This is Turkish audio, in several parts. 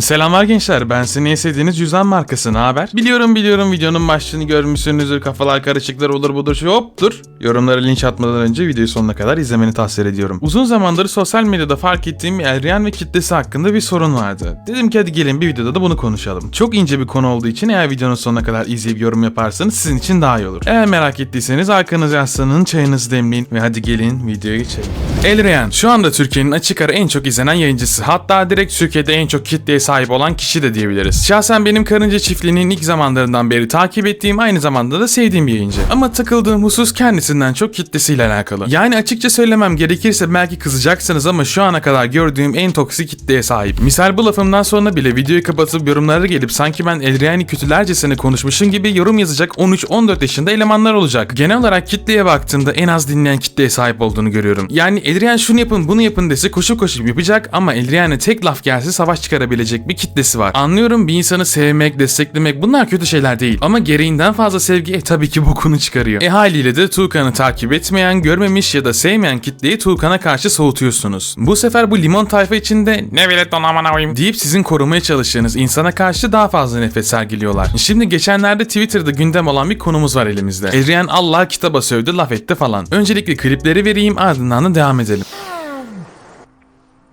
Selamlar gençler ben seni istediğiniz cüzdan markası ne haber? Biliyorum biliyorum videonun başlığını görmüşsünüzdür kafalar karışıklar olur budur şu hop dur. Yorumlara linç atmadan önce videoyu sonuna kadar izlemeni tavsiye ediyorum. Uzun zamandır sosyal medyada fark ettiğim Elriyan ve kitlesi hakkında bir sorun vardı. Dedim ki hadi gelin bir videoda da bunu konuşalım. Çok ince bir konu olduğu için eğer videonun sonuna kadar izleyip yorum yaparsanız sizin için daha iyi olur. Eğer merak ettiyseniz arkanıza yaslanın çayınızı demleyin ve hadi gelin videoya geçelim. Elriyan şu anda Türkiye'nin açık ara en çok izlenen yayıncısı. Hatta direkt Türkiye'de en çok kitleye sahip olan kişi de diyebiliriz. Şahsen benim karınca çiftliğinin ilk zamanlarından beri takip ettiğim aynı zamanda da sevdiğim bir yayıncı. Ama takıldığım husus kendisinden çok kitlesiyle alakalı. Yani açıkça söylemem gerekirse belki kızacaksınız ama şu ana kadar gördüğüm en toksik kitleye sahip. Misal bu lafımdan sonra bile videoyu kapatıp yorumlara gelip sanki ben Elriyan'ı kötülercesine konuşmuşum gibi yorum yazacak 13-14 yaşında elemanlar olacak. Genel olarak kitleye baktığımda en az dinleyen kitleye sahip olduğunu görüyorum. Yani Elriyan şunu yapın bunu yapın dese koşup koşup yapacak ama Elriyan'a tek laf gelse savaş çıkarabilecek bir kitlesi var. Anlıyorum bir insanı sevmek, desteklemek bunlar kötü şeyler değil. Ama gereğinden fazla sevgi e, tabii ki bokunu çıkarıyor. E haliyle de Tuğkan'ı takip etmeyen, görmemiş ya da sevmeyen kitleyi Tuğkan'a karşı soğutuyorsunuz. Bu sefer bu limon tayfa içinde ne velet ona aman avayım deyip sizin korumaya çalıştığınız insana karşı daha fazla nefret sergiliyorlar. Şimdi geçenlerde Twitter'da gündem olan bir konumuz var elimizde. Elriyan Allah kitaba sövdü laf etti falan. Öncelikle klipleri vereyim ardından da devam edelim.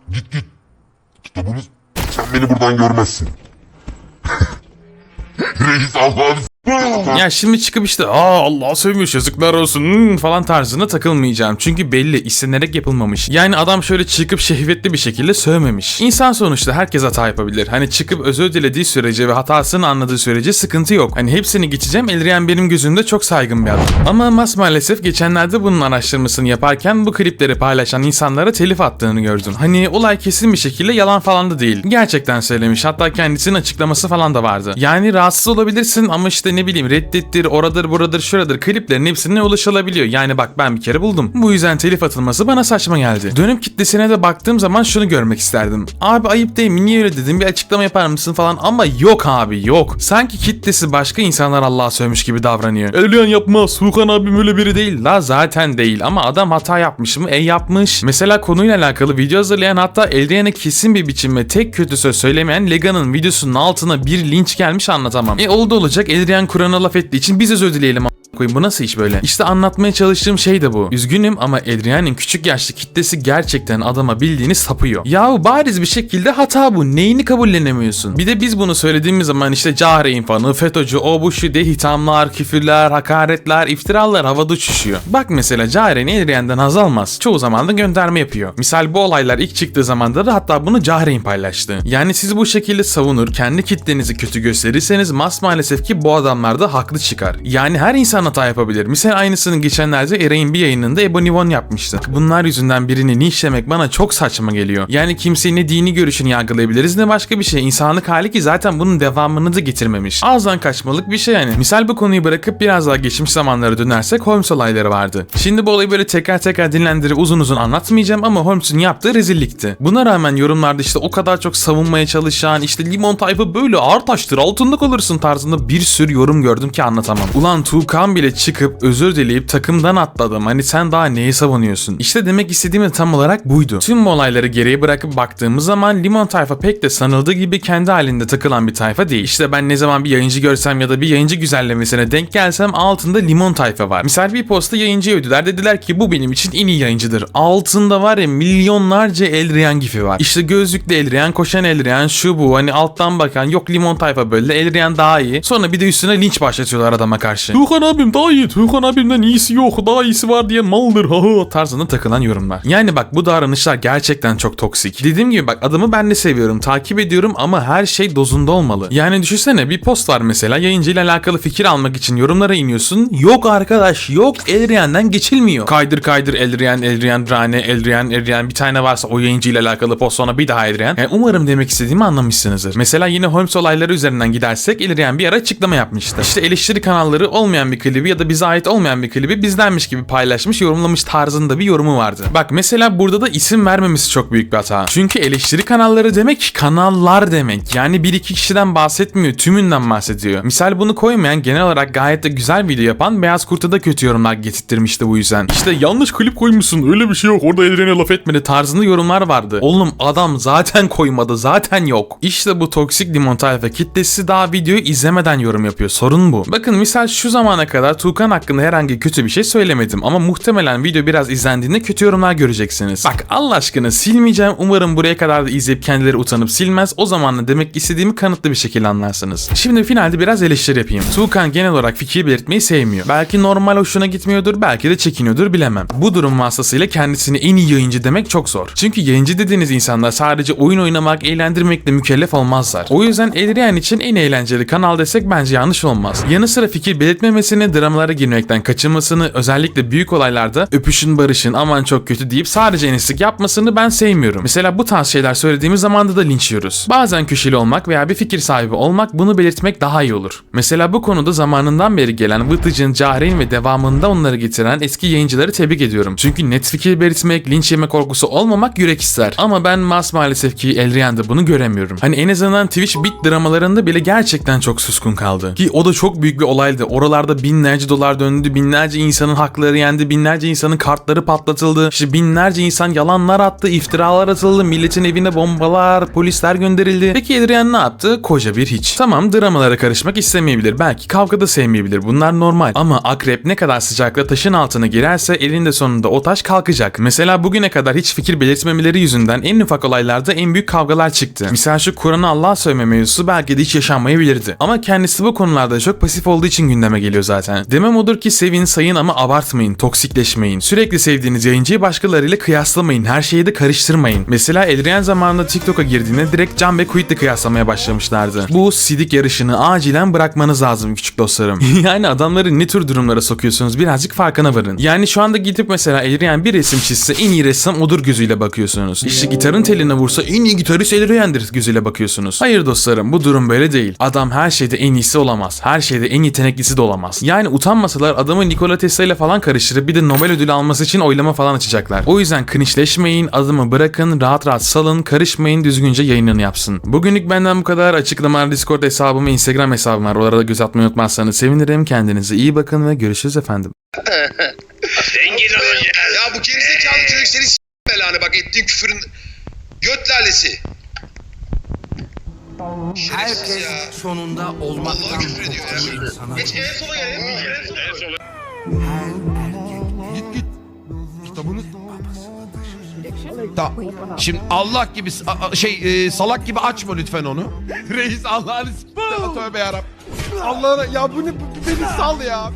Git git. Kitabını... Sen beni buradan görmezsin. Reis Allah'ını Ya şimdi çıkıp işte aa Allah sövmüş yazıklar olsun hmm," falan tarzına takılmayacağım. Çünkü belli istenerek yapılmamış. Yani adam şöyle çıkıp şehvetli bir şekilde sövmemiş. İnsan sonuçta herkes hata yapabilir. Hani çıkıp özür dilediği sürece ve hatasını anladığı sürece sıkıntı yok. Hani hepsini geçeceğim. Elriyan benim gözümde çok saygın bir adam. Ama Mas maalesef geçenlerde bunun araştırmasını yaparken bu klipleri paylaşan insanlara telif attığını gördüm. Hani olay kesin bir şekilde yalan falan da değil. Gerçekten söylemiş. Hatta kendisinin açıklaması falan da vardı. Yani rahatsız olabilirsin ama işte ne bileyim reddettir, oradır, buradır, şuradır kliplerin hepsine ulaşılabiliyor. Yani bak ben bir kere buldum. Bu yüzden telif atılması bana saçma geldi. Dönüm kitlesine de baktığım zaman şunu görmek isterdim. Abi ayıp değil mi? Niye öyle dedim? Bir açıklama yapar mısın falan ama yok abi yok. Sanki kitlesi başka insanlar Allah'a sövmüş gibi davranıyor. Elyan yapmaz. Hukan abim öyle biri değil. La zaten değil ama adam hata yapmış mı? E yapmış. Mesela konuyla alakalı video hazırlayan hatta Eldiyan'a kesin bir biçimde tek kötü söz söylemeyen Lega'nın videosunun altına bir linç gelmiş anlatamam. E oldu olacak Eldiyan Kur'an'a laf ettiği için biz özür dileyelim koyayım bu nasıl iş böyle? İşte anlatmaya çalıştığım şey de bu. Üzgünüm ama Adrian'ın küçük yaşlı kitlesi gerçekten adama bildiğini sapıyor. Yahu bariz bir şekilde hata bu. Neyini kabullenemiyorsun? Bir de biz bunu söylediğimiz zaman işte Cahre infanı, FETÖ'cü, o bu şu diye hithamlar, küfürler, hakaretler, iftiralar havada uçuşuyor. Bak mesela Cahre'nin Adrian'dan haz almaz. Çoğu zaman da gönderme yapıyor. Misal bu olaylar ilk çıktığı zamanda da hatta bunu Cahre'in paylaştı. Yani siz bu şekilde savunur, kendi kitlenizi kötü gösterirseniz mas maalesef ki bu adamlar da haklı çıkar. Yani her insan hata yapabilir. Misal aynısını geçenlerde Eray'in bir yayınında Ebony One yapmıştı. Bunlar yüzünden birini linçlemek bana çok saçma geliyor. Yani kimseyi ne dini görüşünü yargılayabiliriz ne başka bir şey. İnsanlık hali ki zaten bunun devamını da getirmemiş. Ağızdan kaçmalık bir şey yani. Misal bu konuyu bırakıp biraz daha geçmiş zamanlara dönersek Holmes olayları vardı. Şimdi bu olayı böyle tekrar tekrar dinlendirip uzun uzun anlatmayacağım ama Holmes'un yaptığı rezillikti. Buna rağmen yorumlarda işte o kadar çok savunmaya çalışan işte limon tayfı böyle ağır taştır altında kalırsın tarzında bir sürü yorum gördüm ki anlatamam. Ulan Tuğkan bile çıkıp özür dileyip takımdan atladım. Hani sen daha neyi savunuyorsun? İşte demek istediğim de tam olarak buydu. Tüm bu olayları geriye bırakıp baktığımız zaman limon tayfa pek de sanıldığı gibi kendi halinde takılan bir tayfa değil. İşte ben ne zaman bir yayıncı görsem ya da bir yayıncı güzellemesine denk gelsem altında limon tayfa var. Misal bir posta yayıncıya övdüler dediler ki bu benim için en iyi yayıncıdır. Altında var ya milyonlarca Elriyan gifi var. İşte gözlükle Elriyan, koşan Elriyan, şu bu hani alttan bakan yok limon tayfa böyle Elriyan daha iyi. Sonra bir de üstüne linç başlatıyorlar adama karşı. Tuğkan abim daha iyi. Tuğkan abimden iyisi yok. Daha iyisi var diye maldır. Ha ha tarzında takılan yorumlar. Yani bak bu davranışlar gerçekten çok toksik. Dediğim gibi bak adamı ben de seviyorum. Takip ediyorum ama her şey dozunda olmalı. Yani düşünsene bir post var mesela yayıncıyla alakalı fikir almak için yorumlara iniyorsun. Yok arkadaş yok Elriyan'dan geçilmiyor. Kaydır kaydır Elriyan, Elriyan, Rane, Elriyan, Elriyan bir tane varsa o yayıncıyla alakalı post sonra bir daha Elriyan. Yani umarım demek istediğimi anlamışsınızdır. Mesela yine Holmes olayları üzerinden gidersek Elriyan bir ara açıklama yapmıştı. İşte eleştiri kanalları olmayan bir klip klibi ya da bize ait olmayan bir klibi bizdenmiş gibi paylaşmış, yorumlamış tarzında bir yorumu vardı. Bak mesela burada da isim vermemesi çok büyük bir hata. Çünkü eleştiri kanalları demek kanallar demek. Yani bir iki kişiden bahsetmiyor, tümünden bahsediyor. Misal bunu koymayan genel olarak gayet de güzel video yapan Beyaz Kurt'a da kötü yorumlar getirttirmişti bu yüzden. İşte yanlış klip koymuşsun öyle bir şey yok orada Elren'e laf etmedi tarzında yorumlar vardı. Oğlum adam zaten koymadı zaten yok. İşte bu toksik limon tayfa kitlesi daha videoyu izlemeden yorum yapıyor. Sorun bu. Bakın misal şu zamana kadar Tuğkan hakkında herhangi kötü bir şey söylemedim ama muhtemelen video biraz izlendiğinde kötü yorumlar göreceksiniz. Bak Allah aşkına silmeyeceğim. Umarım buraya kadar da izleyip kendileri utanıp silmez. O zaman da demek istediğimi kanıtlı bir şekilde anlarsınız. Şimdi finalde biraz eleştiri yapayım. Tuğkan genel olarak fikir belirtmeyi sevmiyor. Belki normal hoşuna gitmiyordur, belki de çekiniyordur bilemem. Bu durum vasıtasıyla kendisini en iyi yayıncı demek çok zor. Çünkü yayıncı dediğiniz insanlar sadece oyun oynamak, eğlendirmekle mükellef olmazlar. O yüzden Elriyan için en eğlenceli kanal desek bence yanlış olmaz. Yanı sıra fikir belirtmemesini, dramalara girmekten kaçınmasını, özellikle büyük olaylarda öpüşün barışın aman çok kötü deyip sadece enislik yapmasını ben sevmiyorum. Mesela bu tarz şeyler söylediğimiz zamanda da linç yiyoruz. Bazen köşeli olmak veya bir fikir sahibi olmak bunu belirtmek daha iyi olur. Mesela bu konuda zamanından beri gelen Vıtıcın, Cahreyn ve devamında onları getiren eski yayıncıları tebrik ediyorum. Çünkü net fikir belirtmek, linç yeme korkusu olmamak yürek ister. Ama ben mas maalesef ki Elriyan'da bunu göremiyorum. Hani en azından Twitch bit dramalarında bile gerçekten çok suskun kaldı. Ki o da çok büyük bir olaydı. Oralarda binlerce dolar döndü, binlerce insanın hakları yendi, binlerce insanın kartları patlatıldı. İşte binlerce insan yalanlar attı, iftiralar atıldı, milletin evine bombalar, polisler gönderildi. Peki Elriyan ne yaptı? Koca bir hiç. Tamam dramalara karışmak istemeyebilir. Belki kavga da sevmeyebilir. Bunlar normal. Ama akrep ne kadar sıcakla taşın altına girerse elinde sonunda o taş kalkacak. Mesela bugüne kadar hiç fikir belirtmemeleri yüzünden en ufak olaylarda en büyük kavgalar çıktı. Misal şu Kur'an'ı Allah'a sövme mevzusu belki de hiç yaşanmayabilirdi. Ama kendisi bu konularda çok pasif olduğu için gündeme geliyor zaten. Demem odur ki sevin sayın ama abartmayın, toksikleşmeyin. Sürekli sevdiğiniz yayıncıyı başkalarıyla kıyaslamayın. Her şeyi de karıştırmayın. Mesela Elriyan zamanında TikTok'a girdiğinde direkt Can ve Quit'le kıyaslamaya başlamışlardı. Bu sidik yarışını acilen bırakmanız lazım küçük dostlarım. yani adamları ne tür durumlara sokuyorsunuz birazcık farkına varın. Yani şu anda gidip mesela Elriyan bir resim çizse en iyi ressam odur gözüyle bakıyorsunuz. İşte gitarın teline vursa en iyi gitarist Elriyan'dır gözüyle bakıyorsunuz. Hayır dostlarım bu durum böyle değil. Adam her şeyde en iyisi olamaz. Her şeyde en yeteneklisi de olamaz. Yani utanmasalar adamı Nikola Tesla ile falan karıştırıp bir de Nobel ödülü alması için oylama falan açacaklar. O yüzden cringe'leşmeyin, adımı bırakın, rahat rahat salın, karışmayın, düzgünce yayınını yapsın. Bugünlük benden bu kadar. Açıklamalar Discord hesabım ve Instagram hesabım var. Oralara göz atmayı unutmazsanız sevinirim. Kendinize iyi bakın ve görüşürüz efendim. Zengin olacağız. Ya bu gerizekalı çocuk seni s- belanı bak ettiğin küfürün göt lalesi. Herkes ya. sonunda olmaktan korkan insana Geç en sola gel. En sola. En sola. Git git. Kitabını... Tamam. Şimdi Allah gibi şey e, salak gibi açma lütfen onu. Reis Allah'ını. Tövbe yarabbim. Allah'ına ya bu ne beni sal ya.